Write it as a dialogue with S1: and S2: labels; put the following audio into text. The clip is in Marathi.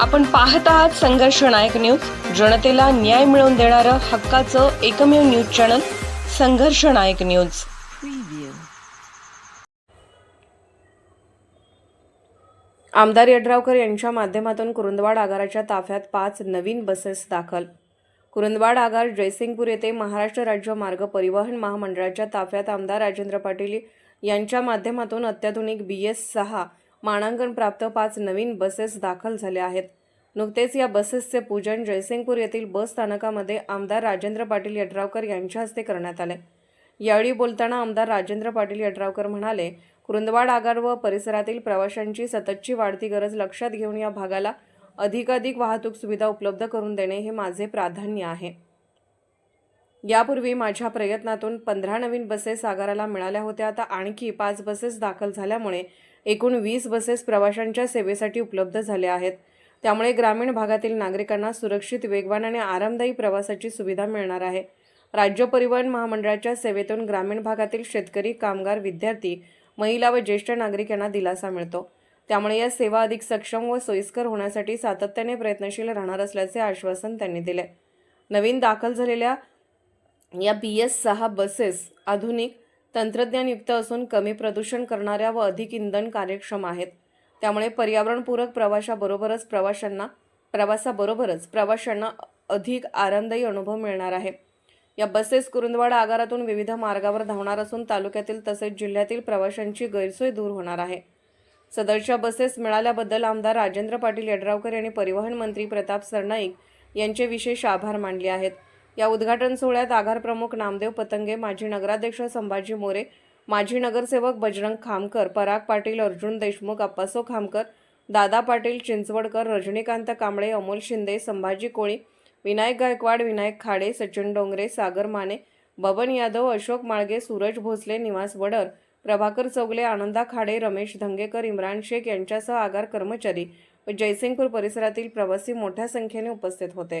S1: आपण पाहत आहात संघर्ष नायक न्यूज. जनतेला न्याय मिळवून देणारं हक्काचं एकमेव न्यूज चॅनल संघर्ष नायक न्यूज. आमदार यड्रावकर यांच्या माध्यमातून कुरुंदवाड आगाराच्या ताफ्यात पाच नवीन बसेस दाखल. कुरुंदवाड आगार जयसिंगपूर येथे महाराष्ट्र राज्य मार्ग परिवहन महामंडळाच्या ताफ्यात आमदार राजेंद्र पाटील यांच्या माध्यमातून अत्याधुनिक बी एस सहा मानांकन प्राप्त पाच नवीन बसेस दाखल झाल्या आहेत. नुकतेच या बसेसचे पूजन जयसिंगपूर येथील बस स्थानकामध्ये आमदार राजेंद्र पाटील यड्रावकर यांच्या हस्ते करण्यात आले. यावेळी बोलताना आमदार राजेंद्र पाटील यड्रावकर म्हणाले कुरुंदवाड आगार व परिसरातील प्रवाशांची सततची वाढती गरज लक्षात घेऊन या भागाला अधिकाधिक वाहतूक सुविधा उपलब्ध करून देणे हे माझे प्राधान्य आहे. यापूर्वी माझ्या प्रयत्नातून पंधरा नवीन बसेस आगाराला मिळाल्या होत्या. आता आणखी पाच बसेस दाखल झाल्यामुळे एकूण वीस बसेस प्रवाशांच्या सेवेसाठी उपलब्ध झाल्या आहेत. त्यामुळे ग्रामीण भागातील नागरिकांना सुरक्षित वेगवान आणि आरामदायी प्रवासाची सुविधा मिळणार आहे. राज्य परिवहन महामंडळाच्या सेवेतून ग्रामीण भागातील शेतकरी कामगार विद्यार्थी महिला व ज्येष्ठ नागरिक यांना दिलासा मिळतो. त्यामुळे या सेवा अधिक सक्षम व सोयीस्कर होण्यासाठी सातत्याने प्रयत्नशील राहणार असल्याचे आश्वासन त्यांनी दिले. नवीन दाखल झालेल्या या बी एस सहा बसेस आधुनिक तंत्रज्ञानयुक्त असून कमी प्रदूषण करणाऱ्या व अधिक इंधन कार्यक्षम आहेत. त्यामुळे पर्यावरणपूरक प्रवाशाबरोबरच प्रवाशांना प्रवासाबरोबरच प्रवाशांना अधिक आनंददायी अनुभव मिळणार आहे. या बसेस कुरुंदवाड आगारातून विविध मार्गावर धावणार असून तालुक्यातील तसेच जिल्ह्यातील प्रवाशांची गैरसोय दूर होणार आहे. सदरच्या बसेस मिळाल्याबद्दल आमदार राजेंद्र पाटील यड्रावकर यांनी परिवहन मंत्री प्रताप सरनाईक यांचे विशेष आभार मानले आहेत. या उद्घाटन सोहळ्यात आगार प्रमुख नामदेव पतंगे माजी नगराध्यक्ष संभाजी मोरे माजी नगरसेवक बजरंग खामकर पराग पाटील अर्जुन देशमुख अप्पासो खामकर दादा पाटील चिंचवडकर रजनीकांत कांबळे अमोल शिंदे संभाजी कोळी विनायक गायकवाड विनायक खाडे सचिन डोंगरे सागर माने बबन यादव अशोक माळगे सूरज भोसले निवास वडर प्रभाकर चौगले आनंदा खाडे रमेश धंगेकर इम्रान शेख यांच्यासह आगार कर्मचारी व जयसिंगपूर परिसरातील प्रवासी मोठ्या संख्येने उपस्थित होते.